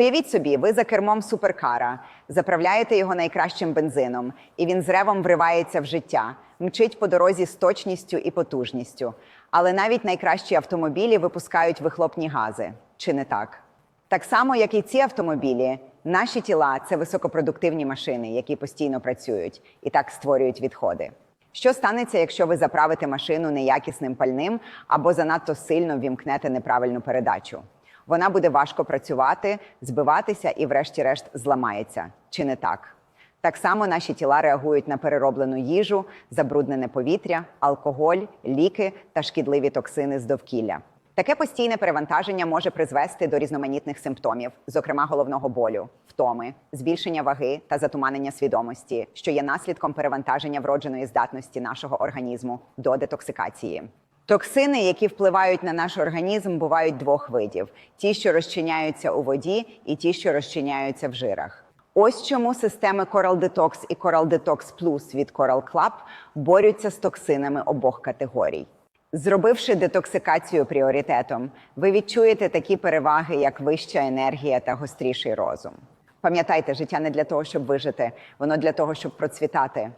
Уявіть собі, ви за кермом суперкара, заправляєте його найкращим бензином, і він з ревом вривається в життя, мчить по дорозі з точністю і потужністю. Але навіть найкращі автомобілі випускають вихлопні гази. Чи не так? Так само, як і ці автомобілі, наші тіла це високопродуктивні машини, які постійно працюють і так створюють відходи. Що станеться, якщо ви заправите машину неякісним пальним або занадто сильно ввімкнете неправильну передачу? Вона буде важко працювати, збиватися і, врешті-решт, зламається. Чи не так? Так само наші тіла реагують на перероблену їжу, забруднене повітря, алкоголь, ліки та шкідливі токсини з довкілля. Таке постійне перевантаження може призвести до різноманітних симптомів, зокрема головного болю, втоми, збільшення ваги та затуманення свідомості, що є наслідком перевантаження вродженої здатності нашого організму до детоксикації. Токсини, які впливають на наш організм, бувають двох видів: ті, що розчиняються у воді, і ті, що розчиняються в жирах. Ось чому системи Coral Detox і Coral Detox Plus від Coral Club борються з токсинами обох категорій. Зробивши детоксикацію пріоритетом, ви відчуєте такі переваги, як вища енергія та гостріший розум. Пам'ятайте, життя не для того, щоб вижити, воно для того, щоб процвітати.